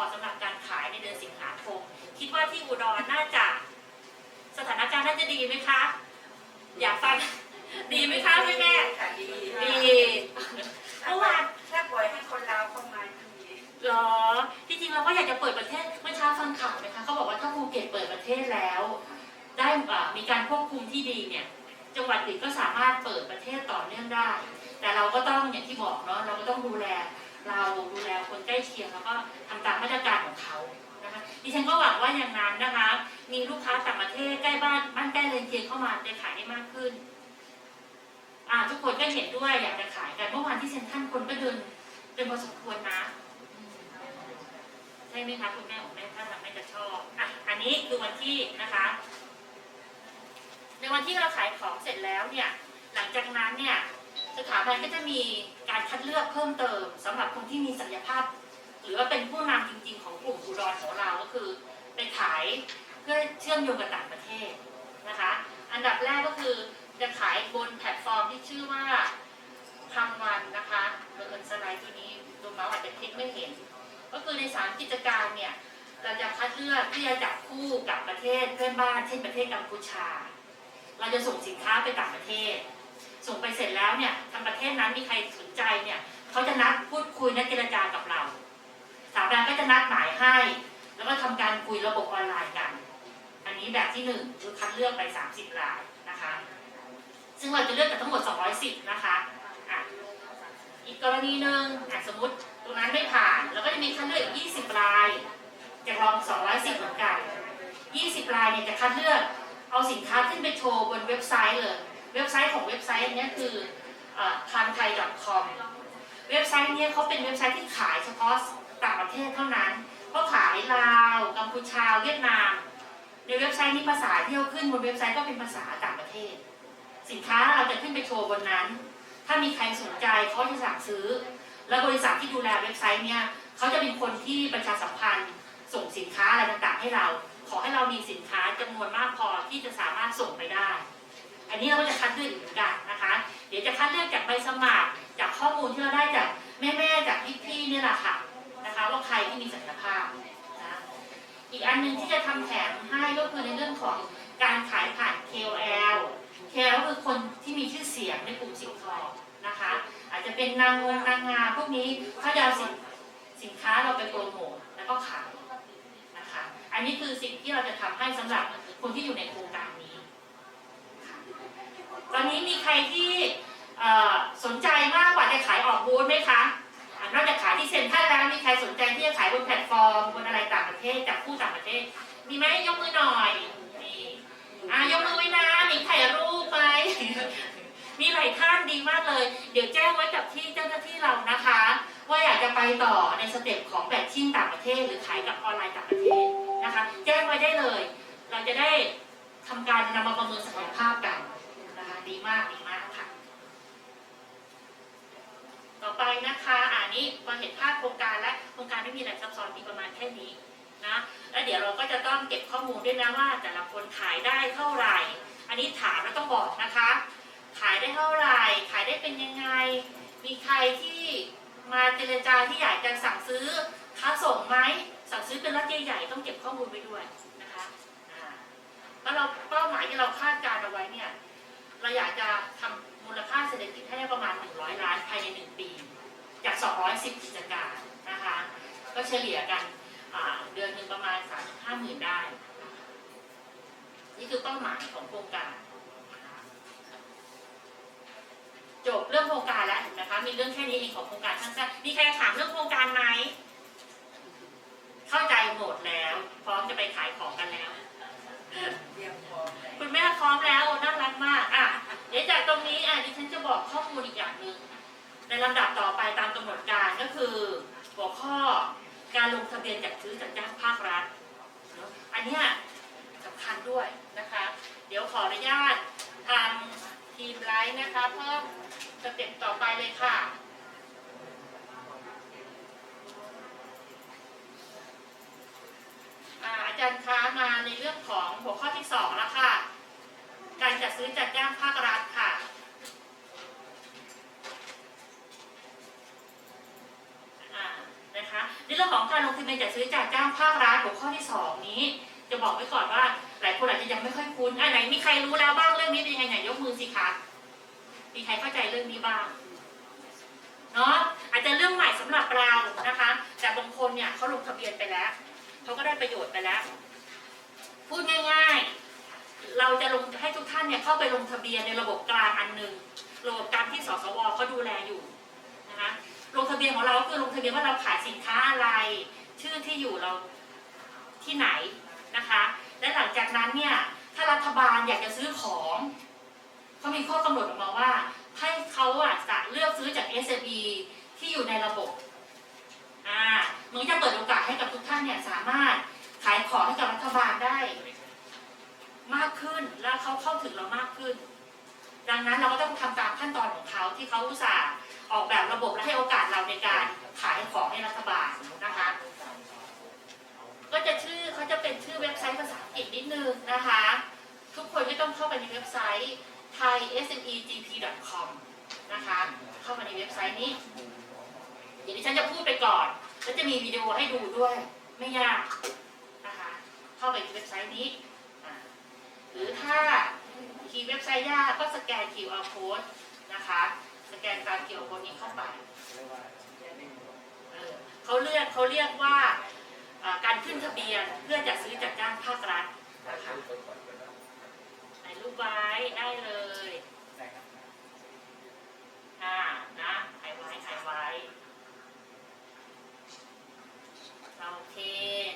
อสำหรับการขายในเดือนสิงหาคม คิดว่าที่อุดรน่าจะ สถานการณ์น่าจะดีไหมคะ อยากฟัง ดีไหมคะแม่แม่ค่ะดีดีเมื่อวานถ้าปล่อยให้คนลาวเข้ามาดีเหรอที่จริงเราก็อยากจะเปิดประเทศเมื่อเช้าฟังข่าวนะคะเขาบอกว่าถ้าภูเก็ตเปิดประเทศแล้ว ได้อ่ามีการควบคุมที่ดีเนี่ย จังหวัดอื่นก็สามารถเปิดประเทศต่อเนื่องได้ แต่เราก็ต้องอย่างที่บอกเนาะเราก็ต้องดูแล เราดูแลคนใกล้เคียงแล้วก็ทำตามมาตรการของเขานะคะดิฉันก็หวังว่าอย่างนั้นนะคะ มีลูกค้าต่างประเทศใกล้บ้านบ้านใกล้เรือนเคียงเข้ามาจะขายได้มากขึ้นอ่าทุกคนก็เห็นด้วยอยากจะขายกันเมื่อวานที่เซ็นทรัลคนก็เดินเดินพอสมควรนะใช่ไหมคะคุณแม่ของแม่ท่านเราไม่จะชอบอะอันนี้คือวันที่นะคะ ในวันที่เราขายของเสร็จแล้วเนี่ย หลังจากนั้นเนี่ยสถาบันก็จะมี การคัดเลือกเพิ่มเติมสำหรับคนที่มีศักยภาพ หรือว่าเป็นผู้นำจริง ๆ ของกลุ่มอุดรของเราก็คือไปขายเพื่อเชื่อมโยงกับต่างประเทศนะคะ อันดับแรกก็คือจะขายบนแพลตฟอร์มที่ชื่อว่าพังวันนะคะเบอร์สไลด์ที่นี้ดูมาอาจจะคลิกไม่เห็น ก็คือในสามกิจการเนี่ยเราจะคัดเลือกที่จะจับคู่กับประเทศเพื่อนบ้านเช่นประเทศกัมพูชา เราจะส่งสินค้าไปต่างประเทศ ส่งไปเสร็จแล้วเนี่ยทางประเทศนั้นมีใครสน ใจเนี่ยเขาจะนัดพูดคุยนัดเจรจากับเราสถาบันก็จะนัดหมายให้ แล้วก็ทำการคุยระบบออนไลน์กัน อันนี้แบบที่หนึ่งคือคัดเลือกไป 30รายนะคะ ซึ่งเราจะเลือกจากทั้งหมด 210 นะคะอะอีกกรณีหนึ่งอะสมมติตรงนั้นไม่ผ่าน แล้วก็จะมีคัดเลือกอีก 20รายจากลอง 210 เหมือนกัน 20รายเนี่ยจะคัดเลือกเอาสินค้าขึ้นไปโชว์บนเว็บไซต์เลย เว็บไซต์ของเว็บไซต์อันนี้คือ ทางไทย .com เว็บไซต์เนี้ยเขาเป็นเว็บไซต์ที่ขายเฉพาะต่างประเทศเท่านั้นเขาขายลาวกัมพูชาเวียดนาม ในเว็บไซต์นี้ภาษาที่เขาขึ้นบนเว็บไซต์ก็เป็นภาษาต่างประเทศ สินค้าเราจะขึ้นไปโชว์บนนั้น ถ้ามีใครสนใจเขาจะสั่งซื้อ แล้วบริษัทที่ดูแลเว็บไซต์เนี่ยเขาจะเป็นคนที่ประชาสัมพันธ์ส่งสินค้าอะไรต่างๆให้เรา ขอให้เรามีสินค้าจำนวนมากพอที่จะสามารถส่งไปได้ อันนี้เราก็จะคัดเลือกอีกเหมือนกันนะคะ เดี๋ยวจะคัดเลือกจากใบสมัคร จากข้อมูลที่เราได้จากแม่ๆจากพี่ๆนี่แหละค่ะนะคะว่าใครที่มีศักยภาพนะอีกอันหนึ่งที่จะทำแถมให้ก็คือในเรื่องของการขายผ่าน KOL KOL ก็คือคนที่มีชื่อเสียงในกลุ่มสินทองนะคะ อาจจะเป็นนางงนางงามพวกนี้เขาจะเอาสินสินค้าเราไปโปรโมทแล้วก็ขายนะคะ อันนี้คือสิ่งที่เราจะทำให้สำหรับคนที่อยู่ในโครงการ ตอนนี้มีใครที่สนใจมากกว่าจะขายออกบูธไหมคะอะนอกจากขายที่เซ็นทรัลแล้วมีใครสนใจที่จะขายบนแพลตฟอร์มบนอะไรต่างประเทศจากผู้ต่างประเทศ มีไหมยกมือหน่อยนี่อะยกมือไว้นะมีถ่ายรูปไป มีหลายท่านดีมากเลย เดี๋ยวแจ้งไว้กับที่เจ้าหน้าที่เรานะคะ ว่าอยากจะไปต่อในสเต็ปของแบบชิ่งต่างประเทศ หรือขายกับออนไลน์ต่างประเทศนะคะ แจ้งไว้ได้เลย เราจะได้ทำการนำมาประเมินศักยภาพกัน ดีมากดีมากค่ะ ต่อไปนะคะอันนี้พอเห็นภาพโครงการและโครงการไม่มีอะไรซับซ้อนมีประมาณแค่นี้นะแล้วเดี๋ยวเราก็จะต้องเก็บข้อมูลด้วยนะว่า แต่ละคนขายได้เท่าไหร่ อันนี้ถามแล้วต้องบอกนะคะ ขายได้เท่าไหร่ ขายได้เป็นยังไง มีใครที่มาเจรจาที่อยากจะสั่งซื้อค้าส่งไหมสั่งซื้อเป็นรถใหญ่ๆต้องเก็บข้อมูลไว้ด้วยนะคะแล้วเราเป้าหมายที่เราคาดการเอาไว้เนี่ย เราอยากจะทำมูลค่าเศรษฐกิจให้ได้ประมาณ 100 ล้านภายใน 1 ปี จาก 210 กิจการนะคะ ก็เฉลี่ยกันเดือนหนึ่งประมาณ 3-5หมื่นได้ นี่คือเป้าหมายของโครงการจบเรื่องโครงการแล้วนะคะ มีเรื่องแค่นี้เองของโครงการสั้นๆมีใครถามเรื่องโครงการไหม เข้าใจหมดแล้ว พร้อมจะไปขายของกันแล้ว คุณแม่พร้อมแล้วน่ารักมากอะเดี๋ยวจากตรงนี้อะดิฉันจะบอกข้อมูลอีกอย่างหนึ่งในลำดับต่อไปตามกำหนดการก็คือ หัวข้อการลงทะเบียนจัดซื้อจัดจ้างภาครัฐเนอะอันเนี้ยสำคัญด้วยนะคะ เดี๋ยวขออนุญาตทางทีมไลฟ์นะคะ เพิ่มสเต็ปต่อไปเลยค่ะ อ่าอาจารย์คะมาในเรื่องของหัวข้อที่สองแล้วค่ะ การจัดซื้อจัดจ้างภาครัฐค่ะ นะคะในเรื่องของการลงทะเบียนจัดซื้อจัดจ้างภาครัฐหัวข้อที่สองนี้ จะบอกไว้ก่อนว่า หลายคนอาจจะยังไม่ค่อยคุ้นอะไหนมีใครรู้แล้วบ้างเรื่องนี้เป็นยังไงไหนยกมือสิคะมีใครเข้าใจเรื่องนี้บ้างเนาะอาจจะเรื่องใหม่สำหรับเรานะคะ แต่บางคนเนี่ยเขาลงทะเบียนไปแล้ว เขาก็ได้ประโยชน์ไปแล้ว พูดง่าย ๆ เราจะลงให้ทุกท่านเนี่ยเข้าไปลงทะเบียนในระบบกลางอันหนึ่งระบบกลางที่สสวเขาดูแลอยู่นะคะลงทะเบียนของเราก็คือลงทะเบียนว่าเราขายสินค้าอะไร ชื่อที่อยู่เราที่ไหนนะคะ และหลังจากนั้นเนี่ยถ้ารัฐบาลอยากจะซื้อของเขามีข้อกำหนดออกมาว่า ให้เขาอะจะเลือกซื้อจาก SME ที่อยู่ในระบบอ่า มันก็จะเปิดโอกาสให้กับทุกท่านเนี่ยสามารถขายของให้กับรัฐบาลได้ มากขึ้นแล้วเขาเข้าถึงเรามากขึ้น ดังนั้นเราก็ต้องทำตามขั้นตอนของเขาที่เขาอุตส่าห์ออกแบบระบบและให้โอกาสเราในการขายของให้รัฐบาลนะคะ ก็จะชื่อเขาจะเป็นชื่อเว็บไซต์ภาษาอังกฤษนิดนึงนะคะ ทุกคนก็ต้องเข้าไปในเว็บไซต์ thaismegp.com นะคะ เข้ามาในเว็บไซต์นี้ เดี๋ยวดิฉันจะพูดไปก่อน แล้วจะมีวิดีโอให้ดูด้วย ไม่ยากนะคะ เข้าไปที่เว็บไซต์นี้อ่าหรือถ้าคีย์เว็บไซต์ยากก็สแกน QR code นะคะ สแกนการ QR code นี้เข้าไปเออเขาเรียกเขาเรียกว่าอ่าการขึ้นทะเบียนเพื่อจะซื้อจัดจ้างภาครัฐนะคะถ่ายรูปไว้ได้เลยอ่านะถ่ายไว้ถ่ายไว้ โอเค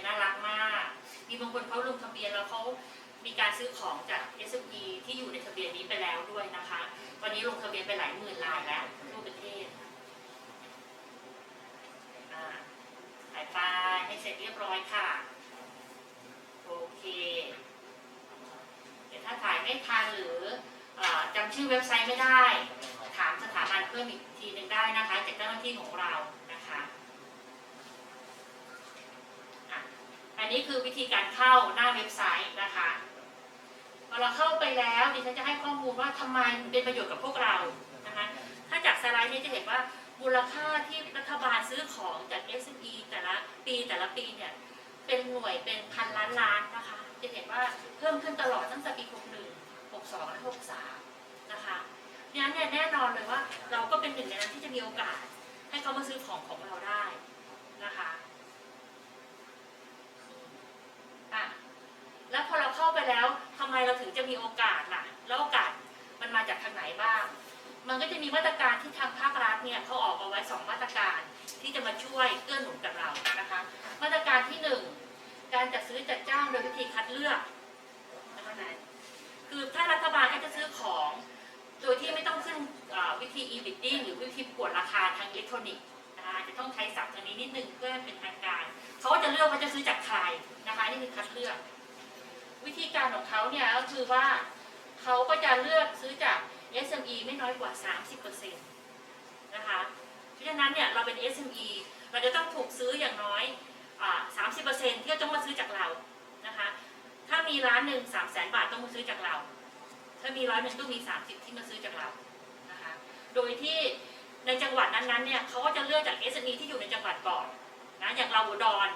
น่ารักมาก มีบางคนเขาลงทะเบียนแล้วเขามีการซื้อของจาก s อ e ที่อยู่ในทะเบียนนี้ไปแล้วด้วยนะคะ ตอนนี้ลงทะเบียนไปหลายหมื่นรายแล้วทั่วประเทศอ่าถ่ายไฟล์ให้เสร็จเรียบร้อยค่ะ โอเค เดี๋ยวถ้าถ่ายไม่ทันหรืออจำชื่อเว็บไซต์ไม่ได้ ถามสถาบันเพิ่มอีกทีหนึ่งได้นะคะจากเจ้าหน้าที่ของเรานะคะ อันนี้คือวิธีการเข้าหน้าเว็บไซต์นะคะพอเราเข้าไปแล้วดิฉันจะให้ข้อมูลว่าทำไมเป็นประโยชน์กับพวกเรานะคะถ้าจากสไลด์นี้จะเห็นว่ามูลค่าที่รัฐบาลซื้อของจาก SME แต่ละปีแต่ละปีเนี่ยเป็นหน่วยเป็นพันล้านล้านนะคะจะเห็นว่าเพิ่มขึ้นตลอดตั้งแต่ปี 61 62 และ 63 นะคะดังนั้นเนี่ยแน่นอนเลยว่าเราก็เป็นหนึ่งในนั้นที่จะมีโอกาส ให้เขามาซื้อของของเราได้นะคะ แล้วพอเราเข้าไปแล้วทำไมเราถึงจะมีโอกาสล่ะ แล้วโอกาสมันมาจากทางไหนบ้าง มันก็จะมีมาตรการที่ทางภาครัฐเนี่ยเขาออกเอาไว้สองมาตรการที่จะมาช่วยเกื้อหนุนกับเรานะคะ มาตรการที่หนึ่งการจัดซื้อจัดจ้างโดยวิธีคัดเลือกนะคะนคือถ้ารัฐบาลให้จะซื้อของโดยที่ไม่ต้องขึ้นวิธี e-bidding หรือวิธีกวดราคาทางอิเล็กทรอนิกส์นะคะจะต้องใช้ศัพท์ทางนี้นิดนึงเพื่อเป็นทางการ เขาจะเลือกว่าจะซื้อจากใครนะคะนี่คือคัดเลือก วิธีการของเขาเนี่ยก็คือว่าเขาก็จะเลือกซื้อจาก SME ไม่น้อยกว่า 30%นะคะ เพราะฉะนั้นเนี่ยเราเป็น SME เราจะต้องถูกซื้ออย่างน้อยอา30%ที่จะต้องมาซื้อจากเรานะคะ ถ้ามีร้านหนึ่ง3 0 0 0 0 0บาทต้องมาซื้อจากเรา ถ้ามีร้อยหนึ่งต้องมี30ที่มาซื้อจากเรานะคะ โดยที่ในจังหวัดนั้นๆเนี่ยเขาก็จะเลือกจาก SME ที่อยู่ในจังหวัดก่อนนะอย่างเราอุดร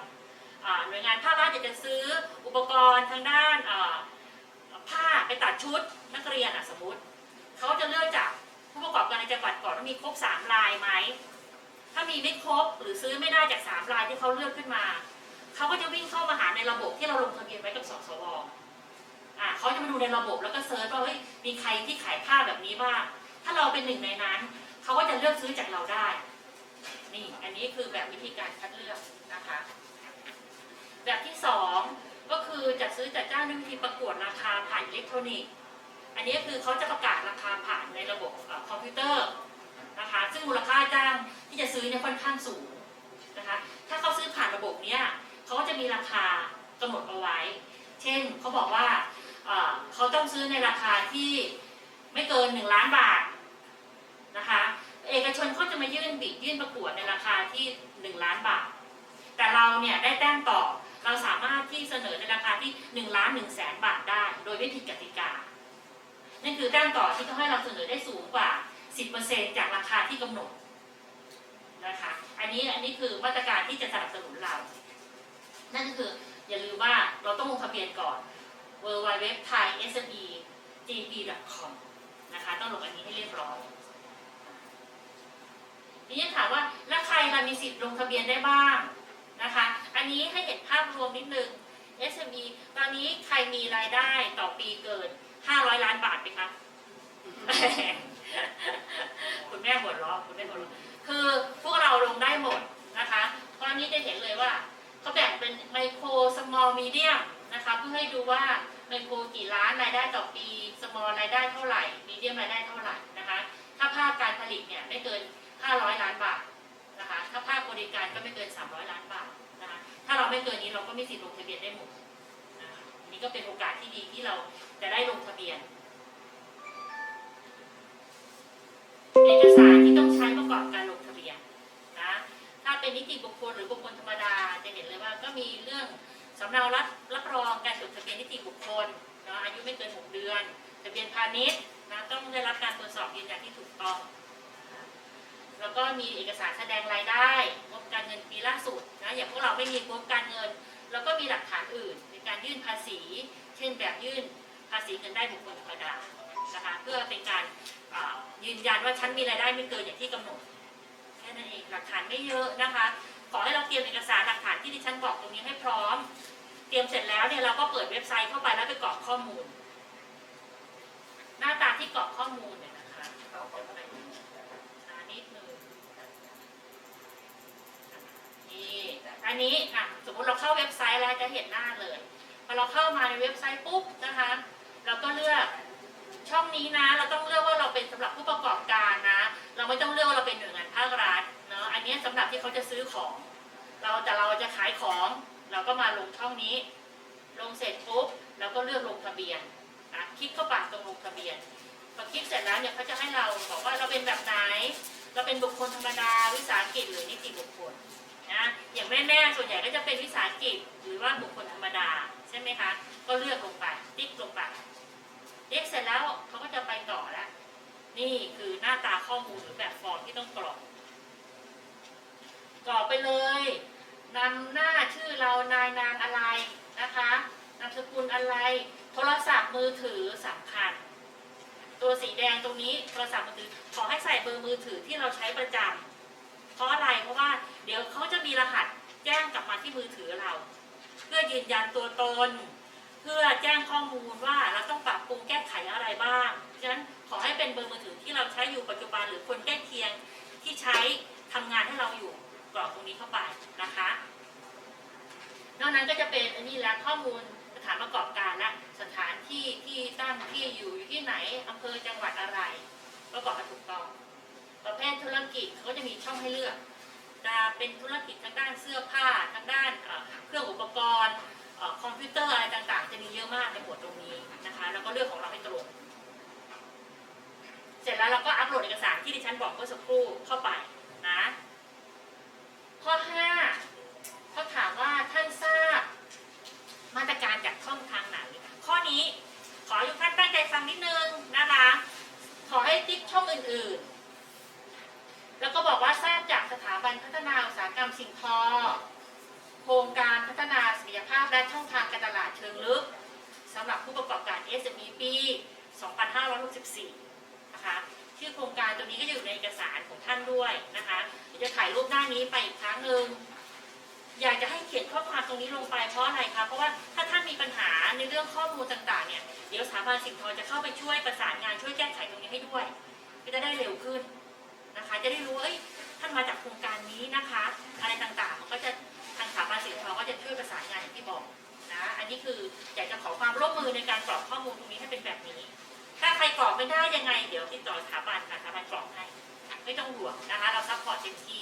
หน่วยงานภาครัฐอยากจะซื้ออุปกรณ์ทางด้านผ้าไปตัดชุดนักเรียนสมมติเขาจะเลือกจากผู้ประกอบการในจังหวัดก่อนว่ามีครบสามลายไหมถ้ามีไม่ครบหรือซื้อไม่ได้จากสามลายที่เขาเลือกขึ้นมาเขาก็จะวิ่งเข้ามาหาในระบบที่เราลงทะเบียนไว้กับสสวอ่าเขาจะมาดูในระบบแล้วก็เซิร์ชว่าเฮ้ยมีใครที่ขายผ้าแบบนี้บ้างถ้าเราเป็นหนึ่งในนั้นเขาก็จะเลือกซื้อจากเราได้ นี่อันนี้คือแบบวิธีการคัดเลือกนะคะ แบบที่สองก็คือจัดซื้อจัดจ้างด้วยวิธีประกวดราคาผ่านอิเล็กทรอนิกส์ อันนี้คือเขาจะประกาศราคาผ่านในระบบอคอมพิวเตอร์นะคะซึ่งมูลค่าจ้างที่จะซื้อเนี่ยค่อนข้างสูงนะคะถ้าเขาซื้อผ่านระบบเนี้ยเขาก็จะมีราคากำหนดเอาไว้ เช่นเขาบอกว่าเอ่อเขาต้องซื้อในราคาที่ไม่เกิน 1 ล้านบาทนะคะเอกชนเขาจะมายื่นบิดยื่นประกวดในราคาที่ 1 ล้านบาท แต่เราเนี่ยได้แต้มต่อ เราสามารถที่เสนอในราคาที่1ล้าน1แสนบาทได้ โดยไม่ผิดกติกา นั่นคือแต้มต่อที่เขาให้เราเสนอได้สูงกว่า 10%จากราคาที่กำหนดนะคะอันนี้อันนี้คือมาตรการที่จะสนับสนุนเรา นั่นก็คืออย่าลืมว่าเราต้องลงทะเบียนก่อน w w w t h a i s m e g p c o m นะคะต้องลงอันนี้ให้เรียบร้อยทีนี้ถามว่าแล้วใครเรามีสิทธิ์ลงทะเบียนได้บ้าง นะคะ อันนี้ให้เห็นภาพรวมนิดนึง SME ตอนนี้ใครมีรายได้ต่อปีเกิน 500 ล้านบาทไหมคะคุณแม่หัวเราะคุณแม่หัวเราะคือพวกเราลงได้หมดนะคะเพราะอันนี้จะเห็นเลยว่าเขาแบ่งเป็นไมโคร small medium นะคะเพื่อให้ดูว่าไมโครกี่ล้านรายได้ต่อปี small รายได้เท่าไหร่ medium รายได้เท่าไหร่นะคะ ถ้าภาคการผลิตเนี่ยไม่เกิน 500 ล้านบาท นะคะถ้าภาคบริการก็ไม่เกิน 300 ล้านบาทนะคะถ้าเราไม่เกินนี้เราก็มีสิทธิ์ลงทะเบียนได้หมดนะคะนี่ก็เป็นโอกาสที่ดีที่เราจะได้ลงทะเบียน เอกสารที่ต้องใช้ประกอบการลงทะเบียนนะถ้าเป็นนิติบุคคลหรือบุคคลธรรมดาจะเห็นเลยว่าก็มีเรื่องสำเนารับรับรองการจดทะเบียนนิติบุคคลเนาะอายุไม่เกิน 6 เดือน ทะเบียนพาณิชย์นะต้องได้รับการตรวจสอบยืนยันที่ถูกต้อง แล้วก็มีเอกสารแสดงรายได้งบการเงินปีล่าสุดนะอย่างพวกเราไม่มีงบการเงิน แล้วก็มีหลักฐานอื่นในการยื่นภาษี เช่นแบบยื่นภาษีเงินได้บุคคลธรรมดานะคะเพื่อเป็นการยืนยันว่าฉันมีรายได้ไม่เกินอย่างที่กำหนดแค่นั้นเองหลักฐานไม่เยอะนะคะขอให้เราเตรียมเอกสารหลักฐานที่ดิฉันบอกตรงนี้ให้พร้อม เตรียมเสร็จแล้วเนี่ยเราก็เปิดเว็บไซต์เข้าไปแล้วไปกรอกข้อมูล หน้าตาที่กรอกข้อมูลเนี่ยนะคะเอาเปิดไปช้านิดนึง นี่อันนี้อะสมมติเราเข้าเว็บไซต์แล้วจะเห็นหน้าเลยพอเราเข้ามาในเว็บไซต์ปุ๊บนะคะ เราก็เลือกช่องนี้นะ เราต้องเลือกว่าเราเป็นสำหรับผู้ประกอบการนะ เราไม่ต้องเลือกว่าเราเป็นหน่วยงานภาครัฐเนาะอันนี้สำหรับที่เขาจะซื้อของ เราแต่เราจะขายของ เราก็มาลงช่องนี้ ลงเสร็จปุ๊บเราก็เลือกลงทะเบียนนะคลิกเข้าไปตรงลงทะเบียนพอคลิกเสร็จแล้วเนี่ยเขาจะให้เราบอกว่าเราเป็นแบบไหน เราเป็นบุคคลธรรมดาวิสาหกิจหรือนิติบุคคล นะอย่างแม่ๆส่วนใหญ่ก็จะเป็นวิสาหกิจหรือว่าบุคคลธรรมดาใช่ไหมคะ ก็เลือกลงไปติ๊กลงไปติ๊กเสร็จแล้วเขาก็จะไปต่อแล้วนี่คือหน้าตาข้อมูลหรือแบบฟอร์มที่ต้องกรอกกรอกไปเลยนำหน้าชื่อเรานายนางอะไรนะคะนามสกุลอะไร โทรศัพท์มือถือสำคัญ ตัวสีแดงตรงนี้โทรศัพท์มือถือขอให้ใส่เบอร์มือถือที่เราใช้ประจำ เพราะอะไรเพราะว่าเดี๋ยวเขาจะมีรหัสแจ้งกลับมาที่มือถือเรา เพื่อยืนยันตัวตน เพื่อแจ้งข้อมูลว่าเราต้องปรับปรุงแก้ไขอะไรบ้างฉะนั้นขอให้เป็นเบอร์มือถือที่เราใช้อยู่ปัจจุบันหรือคนใกล้เคียงที่ใช้ทำงานให้เราอยู่กรอกตรงนี้เข้าไปนะคะนอกนั้นก็จะเป็นอันนี้แล้วข้อมูลสถานประกอบการและสถานที่ที่ตั้งที่อยู่อยู่ที่ไหนอำเภอจังหวัดอะไรก็กรอกให้ถูกต้อง ประเภทธุรกิจเขาจะมีช่องให้เลือกจะเป็นธุรกิจทางด้านเสื้อผ้าทางด้านเครื่องอุปกรณ์คอมพิวเตอร์อะไรต่างๆ จะมีเยอะมากในหมวดตรงนี้นะคะ แล้วก็เลือกของเราให้ตรงเสร็จแล้วเราก็อัปโหลดเอกสารที่ดิฉันบอกเมื่อสักครู่เข้าไปนะ ข้อ 5เขาถามว่าท่านทราบมาตรการจากช่องทางไหน ข้อนี้ขอให้ทุกท่านตั้งใจฟังนิดนึงนะคะ ขอให้ติ๊กช่องอื่นๆ แล้วก็บอกว่าทราบจากสถาบันพัฒนาอุตสาหกรรมสิ่งทอ โครงการพัฒนาศักยภาพและช่องทางการตลาดเชิงลึกสำหรับผู้ประ กอบการ SME ปี 2564 นะคะ ชื่อโครงการตัวนี้ก็อยู่ในเอกสารของท่านด้วยนะคะเดี๋ยวจะถ่ายรูปหน้านี้ไปอีกครั้งหนึ่งอยากจะให้เขียนข้อความตรงนี้ลงไปเพราะอะไรคะ เพราะว่าถ้าท่านมีปัญหาในเรื่องข้อมูลต่างๆเนี่ย เดี๋ยวสถาบันสิ่งทอจะเข้าไปช่วยประสานงานช่วยแก้ไขตรงนี้ให้ด้วย ก็จะได้เร็วขึ้นนะคะ จะได้รู้ว่าท่านมาจากโครงการนี้นะคะ อะไรต่างๆ มันก็จะ นี้คืออยากจะขอความร่วมมือในการกรอกข้อมูลตรงนี้ให้เป็นแบบนี้ ถ้าใครกรอกไม่ได้ยังไง เดี๋ยวติดต่อสถาบันค่ะสถาบันกรอกให้ไม่ต้องห่วงนะคะ เราซัพพอร์ตเต็มที่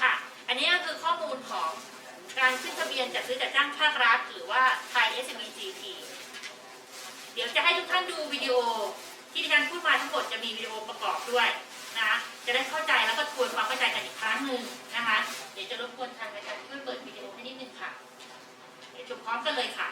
ค่ะ อันนี้ก็คือข้อมูลของการขึ้นทะเบียนจัดซื้อจัดจ้างภาครัฐหรือว่าไทย SME GP เดี๋ยวจะให้ทุกท่านดูวิดีโอที่ดิฉันพูดมาทั้งหมดจะมีวิดีโอประกอบด้วยนะคะจะได้เข้าใจแล้วก็ทวนความเข้าใจกันอีกครั้งหนึ่งนะคะ เดี๋ยวจะรบกวนทางรายการย์ช่วยเปิด จบพร้อมกันเลยค่ะ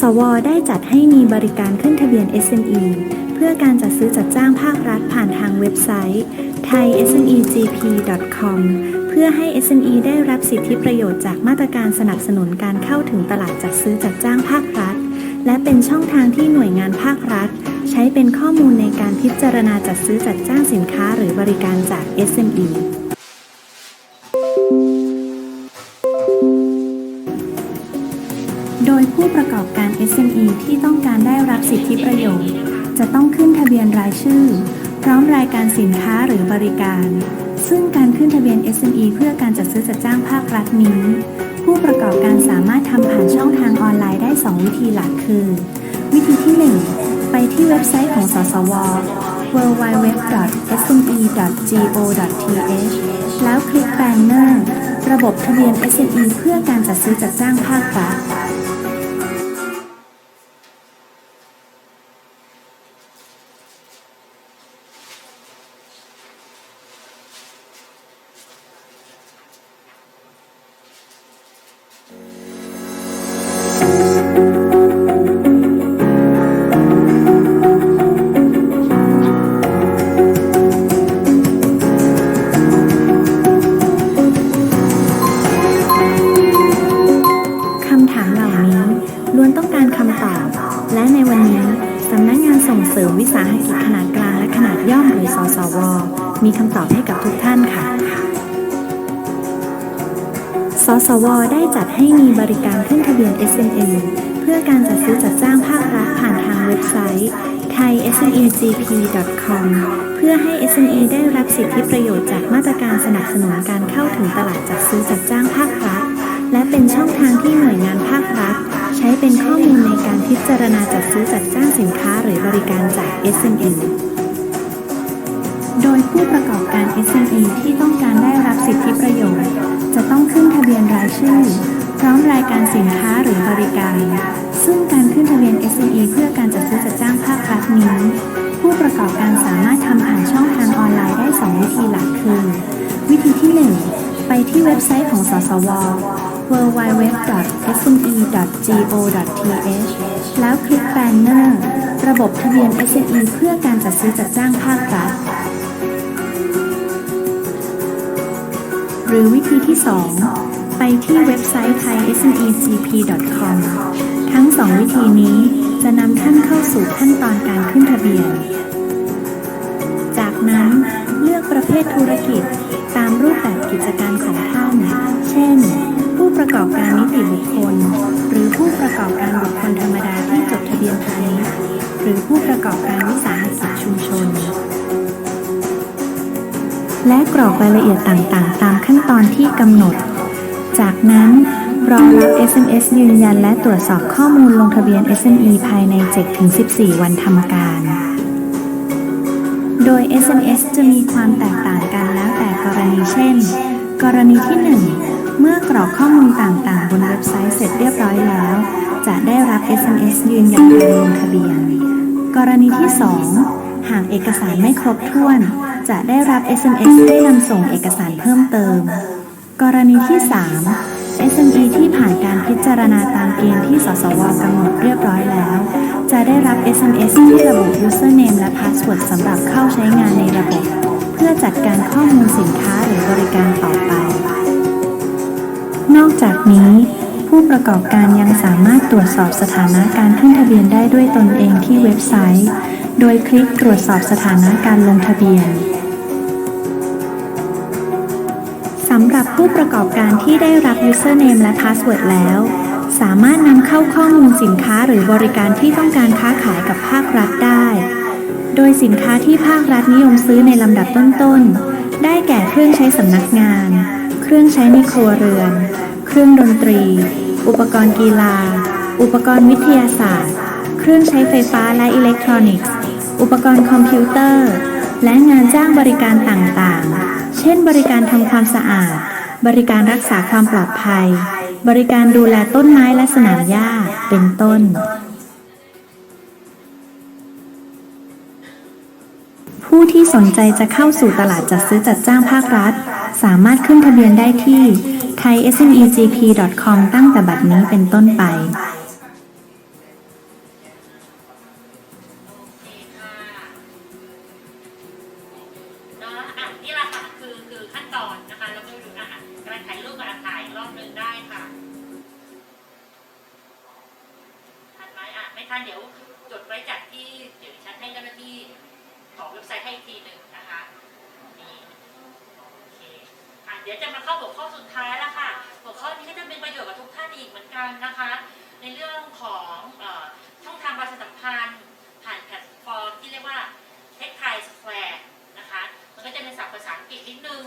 สว ได้จัดให้มีบริการขึ้นทะเบียน SME เพื่อการจัดซื้อจัดจ้างภาครัฐผ่านทางเว็บไซต์ thaismegp.com เพื่อให้ SME ได้รับสิทธิประโยชน์จากมาตรการสนับสนุนการเข้าถึงตลาดจัดซื้อจัดจ้างภาครัฐ และเป็นช่องทางที่หน่วยงานภาครัฐ ใช้เป็นข้อมูลในการพิจารณาจัดซื้อจัดจ้างสินค้าหรือบริการจาก SME สิทธิประโยชน์ จะต้องขึ้นทะเบียนรายชื่อ พร้อมรายการสินค้าหรือบริการ ซึ่งการขึ้นทะเบียน SME เพื่อการจัดซื้อจัดจ้างภาครัฐนี้ ผู้ประกอบการสามารถทำผ่านช่องทางออนไลน์ได้ 2 วิธีหลักคือ วิธีที่ 1 ไปที่เว็บไซต์ของสสว www.sme.go.th แล้วคลิกแบนเนอร์ระบบทะเบียน SME เพื่อการจัดซื้อจัดจ้างภาครัฐ บริการขึ้นทะเบียน SME เพื่อการจัดซื้อจัดจ้างภาครัฐผ่านทางเว็บไซต์ thaismegp.com เพื่อให้ SME ได้รับสิทธิประโยชน์จากมาตรการสนับสนุนการเข้าถึงตลาดจัดซื้อจัดจ้างภาครัฐ และเป็นช่องทางที่หน่วยงานภาครัฐ ใช้เป็นข้อมูลในการพิจารณาจัดซื้อจัดจ้างสินค้าหรือบริการจาก SME โดยผู้ประกอบการ SME ที่ต้องการได้รับสิทธิประโยชน์ จะต้องขึ้นทะเบียนรายชื่อ พร้อมรายการสินค้าหรือบริการ ซึ่งการขึ้นทะเบียน SME เพื่อการจัดซื้อจัดจ้างภาครัฐนี้ ผู้ประกอบการสามารถทำผ่านช่องทางออนไลน์ได้ 2 วิธีหลักคือ วิธีที่ 1 ไปที่เว็บไซต์ของสสว www.sme.go.th แล้วคลิกแบนเนอร์ระบบทะเบียน SME เพื่อการจัดซื้อจัดจ้างภาครัฐหรือวิธีที่ 2 ไปที่เว็บไซต์ thaismegp.com ทั้ง2วิธีนี้จะนำท่านเข้าสู่ขั้นตอนการขึ้นทะเบียน จากนั้นเลือกประเภทธุรกิจตามรูปแบบกิจการของท่าน เช่น ผู้ประกอบการนิติบุคคล หรือผู้ประกอบการบุคคลธรรมดาที่จดทะเบียนพาณิชย์หรือผู้ประกอบการวิสาหกิจชุมชน และกรอกรายละเอียดต่างๆ ตามขั้นตอนที่กำหนด จากนั้นรอรับ SMS ยืนยันและตรวจสอบข้อมูลลงทะเบียน SME ภายใน 7-14 วันทำการ โดย SMS จะมีความแตกต่างกันแล้วแต่กรณีเช่น กรณีที่ 1 เมื่อกรอกข้อมูลต่างๆ บนเว็บไซต์เสร็จเรียบร้อยแล้ว จะได้รับ SMS ยืนยันการลงทะเบียน กรณีที่ 2 หากเอกสารไม่ครบถ้วน จะได้รับ SMS ให้นำส่งเอกสารเพิ่มเติม กรณีที่ 3 SME ที่ผ่านการพิจารณาตามเกณฑ์ที่สสวกำหนดเรียบร้อยแล้ว จะได้รับ SMS ที่ระบุ username และ password สำหรับเข้าใช้งานในระบบ เพื่อจัดการข้อมูลสินค้าหรือบริการต่อไป นอกจากนี้ ผู้ประกอบการยังสามารถตรวจสอบสถานะการขึ้นทะเบียนได้ด้วยตนเองที่เว็บไซต์ โดยคลิกตรวจสอบสถานะการลงทะเบียนำหรับผู้ประกอบการที่ได้รับ username และ password แล้ว สามารถนำเข้าข้อมูลสินค้าหรือบริการที่ต้องการค้าขายกับภาครัฐได้ โดยสินค้าที่ภาครัฐนิยมซื้อในลำดับต้นๆ ได้แก่เครื่องใช้สำนักงาน เครื่องใช้ในครัวเรือน เครื่องดนตรี อุปกรณ์กีฬา อุปกรณ์วิทยาศาสตร์ เคเครื่องใช้ไฟฟ้าและอิเล็กทรอนิกส์ อุปกรณ์คอมพิวเตอร์ และงานจ้างบริการต่างๆ เช่น บริการทำความสะอาด บริการรักษาความปลอดภัย บริการดูแลต้นไม้และสนามหญ้า เป็นต้น ผู้ที่สนใจจะเข้าสู่ตลาดจัดซื้อจัดจ้างภาครัฐ สามารถขึ้นทะเบียนได้ที่ thaismegp.com ตั้งแต่บัดนี้เป็นต้นไป นี่แหละค่ะคือคือขั้นตอนนะคะแล้วก็ดูอะอะกำลังถ่ายรูปกับอะถ่ายอีกรอบหนึ่งได้ค่ะทันไหมอะไม่ทันเดี๋ยวจดไว้จากที่เดี๋ยวดิฉันให้เจ้าหน้าที่ของเว็บไซต์ให้อีกทีหนึ่งนะคะนี่โอเคอะเดี๋ยวจะมาเข้าหัวข้อสุดท้ายแล้วค่ะหัวข้อนี้ก็จะเป็นประโยชน์กับทุกท่านอีกเหมือนกันนะคะ ในเรื่องของอช่องทางประชาสัมพันธ์ผ่านแพลตฟอร์มที่เรียกว่า Tech Thai Square นะคะมัน ก็จะเป็นศัพท์ภาษาอังกฤษนิดนึง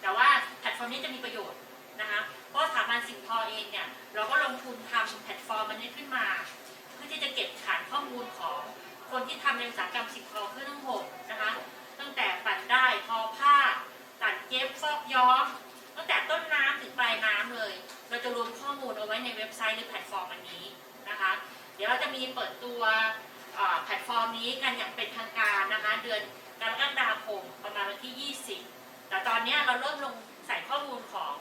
แต่ว่าแพลตฟอร์มนี้จะมีประโยชน์นะคะ เพราะสถาบันสิ่งทอเองเนี่ย เราก็ลงทุนทำแพลตฟอร์มมันนี้ขึ้นมา เพื่อที่จะเก็บฐานข้อมูลของคนที่ทำในอุตสาหกรรมสิ่งทอเครื่องทั้งหกนะคะ ตั้งแต่ปั่นได้ทอผ้า ตัดเย็บฟอกย้อม ตั้งแต่ต้นน้ำถึงปลายน้ำเลย เราจะรวมข้อมูลเอาไว้ในเว็บไซต์หรือแพลตฟอร์มอันนี้นะคะ เดี๋ยวเราจะมีเปิดตัวแพลตฟอร์มนี้กันอย่างเป็นทางการนะคะเดือน กรกฎาคมประมาณวันที่ 20 แต่ตอนนี้เราเริ่มลงใส่ข้อมูลของ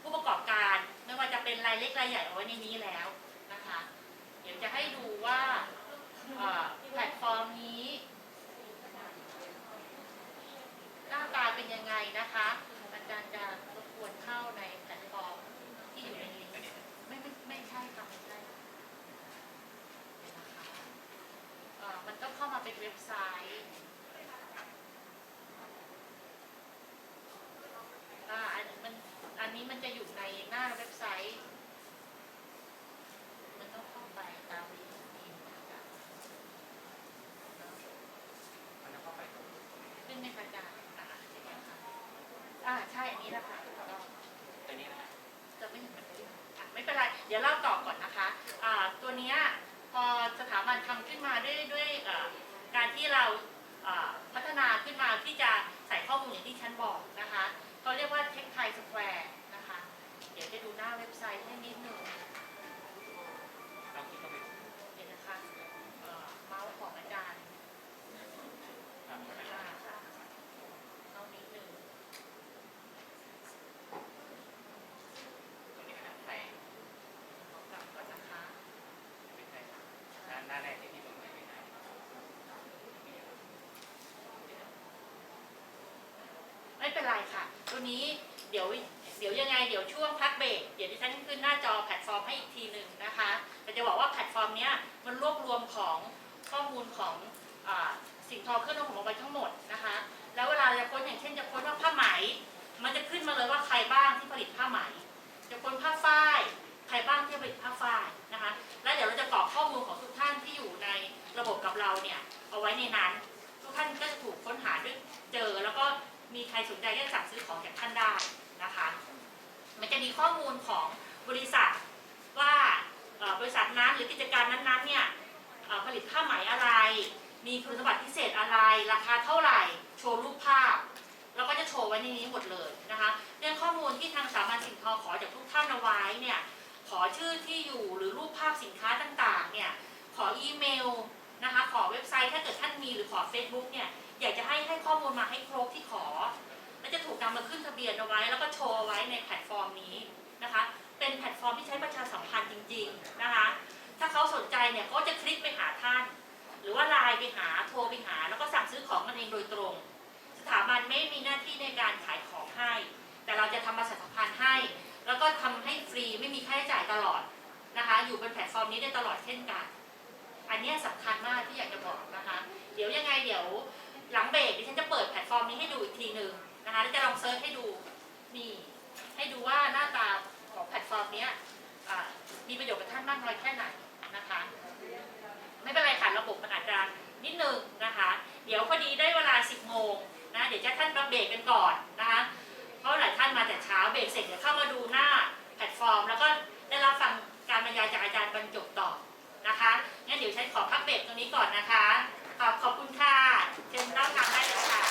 ผู้ประกอบการไม่ว่าจะเป็นรายเล็กรายใหญ่เอาไว้ในนี้แล้วนะคะ เดี๋ยวจะให้ดูว่าเอ่อแพลตฟอร์มนี้หน้าตาเป็นยังไงนะคะ อาจารย์จะรบกวนเข้าในแพลตฟอร์มที่อยู่ในลิงก์ไม่ไม่ไม่ใช่ค่ะไม่ใช่ะคะเอ่อมันต้องเข้ามาเป็นเว็บไซต์อ่าอันมันอั นี้มันจะอยู่ในหน้าเว็บไซต์ มันต้องเข้าไปตามลิงก์นี้นะคะขึ้นในกระจายอ่าใช่ไหมคะอ่าใช่อันนี้แหละค่ะถูกต้องจะไม่เห็นมันเลยอะไม่เป็นไร เดี๋ยวเล่าต่อก่อนนะคะอ่าตัวเนี้ยพอสถาบันทำขึ้นมาด้วยด้วยการที่เราพัฒนาขึ้นมาที่จะใส่ข้อมูลอย่างที่ฉันบอกนะคะเขาเรียกว่าเทคไทยสแควร์ ดี๋ยวจะดูหน้าเว็บไซต์ให้นิดหนึ่งเดี๋ยวนะคะเอ่อเมาส์ของอาจารย์อ่าค่ะเอานิดหนึ่งเอากลับก่อนนะคะไม่เป็นไรค่ะ ตัวนี้เดี๋ยว เดี๋ยวยังไงเดี๋ยวช่วงพักเบรกเดี๋ยวดิฉันขึ้นหน้าจอแพลตฟอร์มให้อีกทีหนึ่งนะคะแต่จะบอกว่าแพลตฟอร์มเนี้ยมันรวบรวมของข้อมูลของอสิ่งทอเครื่องนุ่งห่มเอาไว้ทั้งหมดนะคะ แล้วเวลาจะค้นอย่างเช่นจะค้นว่าผ้าไหม มันจะขึ้นมาเลยว่าใครบ้างที่ผลิตผ้าไหม จะค้นผ้าฝ้าย ใครบ้างที่ผลิตผ้าฝ้ายนะคะ แล้วเดี๋ยวเราจะกรอกข้อมูลของทุกท่านที่อยู่ในระบบกับเราเนี่ยเอาไว้ในนั้น ทุกท่านก็จะถูกค้นหาด้วยเจอ แล้วก็มีใครสนใจก็จะสั่งซื้อของจากท่านได้ นะคะ มันจะมีข้อมูลของบริษัทว่าบริษัทนั้นหรือกิจการนั้นๆเนี่ยผลิตผ้าไหมอะไร มีคุณสมบัติพิเศษอะไร ราคาเท่าไหร่ โชว์รูปภาพ แล้วก็จะโชว์ไว้ในนี้หมดเลยนะคะ เรื่องข้อมูลที่ทางสาบันสิ่งทอขอจากทุกท่านเอาไว้เนี่ย ขอชื่อที่อยู่หรือรูปภาพสินค้าต่างๆ เนี่ย ขออีเมลนะคะ ขอเว็บไซต์ถ้าเกิดท่านมีหรือขอ Facebook เนี่ย อยากจะให้ให้ข้อมูลมาให้ครบที่ขอ และจะถูกนำมาขึ้นทะเบียนเอาไว้ แล้วก็โชว์เอาไว้ในแพลตฟอร์มนี้นะคะ เป็นแพลตฟอร์มที่ใช้ประชาสัมพันธ์จริง ๆนะคะ ถ้าเขาสนใจเนี่ยก็จะคลิกไปหาท่าน หรือว่าไลน์ไปหาโทรไปหา แล้วก็สั่งซื้อของกันเองโดยตรง สถาบันไม่มีหน้าที่ในการขายของให้ แต่เราจะทำประชาสัมพันธ์ให้ แล้วก็ทำให้ฟรีไม่มีค่าใช้จ่ายตลอดนะคะ อยู่บนแพลตฟอร์มนี้ได้ตลอดเช่นกัน อันนี้ยสำคัญมากที่อยากจะบอกนะคะ เดี๋ยวยังไงเดี๋ยวหลังเบรกดิฉันจะเปิดแพลตฟอร์มนี้ให้ดูอีกทีหนึ่ง นะคะนี่จะลองเซิร์ชให้ดูนี่ให้ดูว่าหน้าตาของแพลตฟอร์มนี้มีประโยชน์กับท่านมากน้อยแค่ไหนนะคะ ไม่เป็นไรค่ะระบบมันอาจจะนิดนึงนะคะ เดี๋ยวพอดีได้เวลา 10 โมงนะ เดี๋ยวจะท่านมาเบรกกันก่อนนะคะ เพราะหลายท่านมาแต่เช้าเบรกเสร็จเดี๋ยวเข้ามาดูหน้าแพลตฟอร์ม แล้วก็ได้รับฟังการบรรยายจากอาจารย์บรรจบต่อนะคะงั้นเดี๋ยวฉันขอพักเบรกตรงนี้ก่อนนะคะ ขอบขอบคุณค่ะเชิญรับทางได้เลยค่ะ